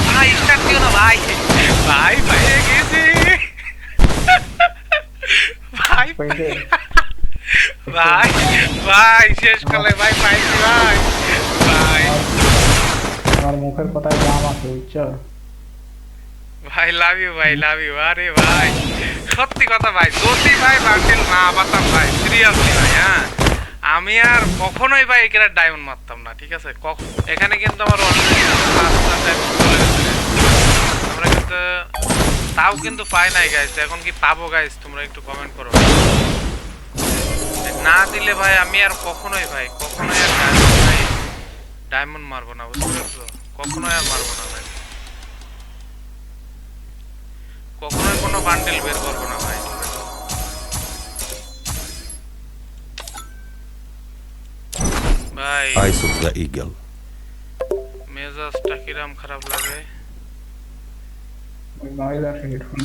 না ভাই স্টার্ট দিও না ভাই। ভাই ভাই গেছে ভাই ভাই। ভাই শেষ কালে ভাই পাইছি ভাই ভাই। আমার মুখের কথায় দাম আছে বুঝছ? ভাই লাভ ইউ ভাই লাভ ইউ আরে ভাই সত্যি কথা ভাই যদি ভাই বান্ডিল না পাতাম ভাই সিরিয়াসলি ভাই হ্যাঁ? আমি আর কখনোই ভাই এখানে ডায়মন্ড মারতাম না ঠিক আছে? এখানে কিন্তু আমার অলরেডি পাঁচটা ডায়মন্ড চলে গেছে আমরা কিন্তু তাও কিন্তু পাই নাই গাইস এখন কি পাবো গাইস তোমরা একটু কমেন্ট করো। না দিলে ভাই আমি আর কখনোই ভাই কখনোই আর ভাই ডায়মন্ড মারবো না বুঝতে পারছ? কখনোই আর মারবো না ভাই। কখনোই কোনো বান্ডেল বের করব না ভাই। ভাই Eyes of the eagle. মেজাজটা কিরাম খারাপ লাগে। নয়েজ আসে হেডফোন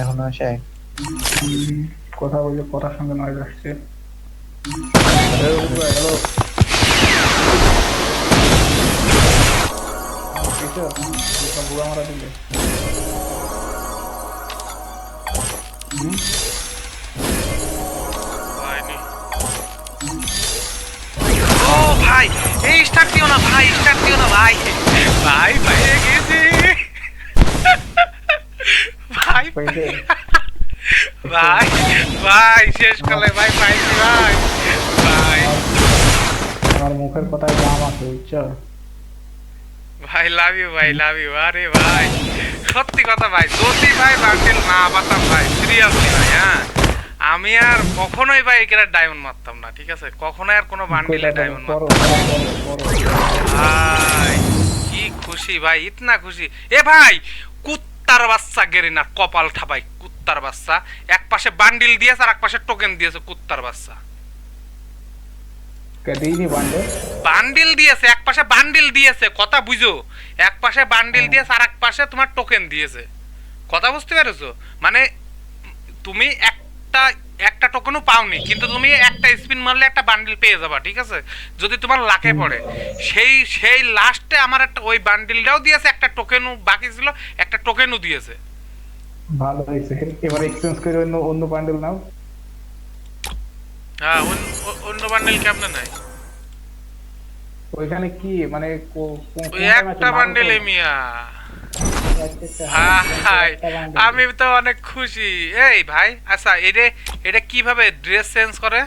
এখন আসে? কথা বললে কথার সঙ্গে নয়েজ আসছে। বুড়া মারা দিলে ভাই এই স্টার্ট দিও না ভাই স্টার্ট দিও না ভাই। ভাই ভাই গেছে ভাই ভাই শেষ কালে ভাই পাইছি ভাই ভাই আমার মুখের কথায় দাম আছে বুঝছ ভাই লাভ ইউ ভাই লাভ ইউ আরে ভাই সত্যি কথা ভাই যদি ভাই বান্ডিল না পাতাম ভাই সিরিয়াসলি ভাই হ্যাঁ? আমি আর কখনোই ভাই এখানে ডায়মন্ড মারতাম না ঠিক আছে? কখনোই আর কোনো বান্ডিলে ডায়মন্ড মারতাম। ভাই কি খুশি ভাই ইতনা খুশি। এ ভাই কুত্তার বাচ্চা গেরিনার কপাল ঠাপাই কুত্তার বাচ্চা। এক পাশে বান্ডিল দিয়েছে আর এক পাশে টোকেন দিয়েছে কুত্তার বাচ্চা। বান্ডিল? দিয়েছে এক পাশে বান্ডিল দিয়েছে কথা বুঝো। এক পাশে বান্ডিল দিয়েছে আর এক পাশে তোমার টোকেন দিয়েছে। কথা বুঝতে পেরেছ? মানে তুমি একটা একটা টোকেনও পাওনি কিন্তু তুমি একটা স্পিন মারলে একটা বান্ডিল পেয়ে যাবা ঠিক আছে? যদি তোমার লাকে পড়ে। সেই সেই লাস্টে আমার একটা ওই বান্ডিলটাও দিয়েছে একটা টোকেনও বাকি ছিল একটা টোকেনও দিয়েছে। ভালো হয়েছে। এবার এক্সচেঞ্জ করে অন্য অন্য বান্ডেল নাও। হ্যাঁ অন্য- বান্ডিল কেমনে নাই? ওইখানে কি মানে কো- কো- একটা? বান্ডিলে মিয়া। ভাই আমি তো অনেক খুশি। এই ভাই আচ্ছা এটা এটা কীভাবে ড্রেস চেঞ্জ করে?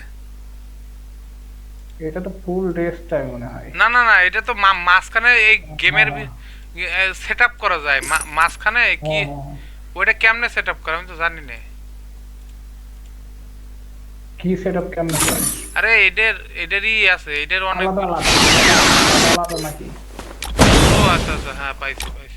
এটা তো ফুল ড্রেস টাই মনে হয়। না না না এটা তো মা- মাঝখানে এই গেমের সেট আপ করা যায়। মা- মাঝখানে কি হ্যাঁ, হ্যাঁ, হ্যাঁ। ওইটা কেমনে সেট আপ করে? আমি তো জানি না। কি সেটআপ কেমন করে? আরে এদের এদেরই আছে এদের অনেক আলাদা। আলাদা নাকি? ও আচ্ছা আচ্ছা হ্যাঁ পাইছি পাইছি।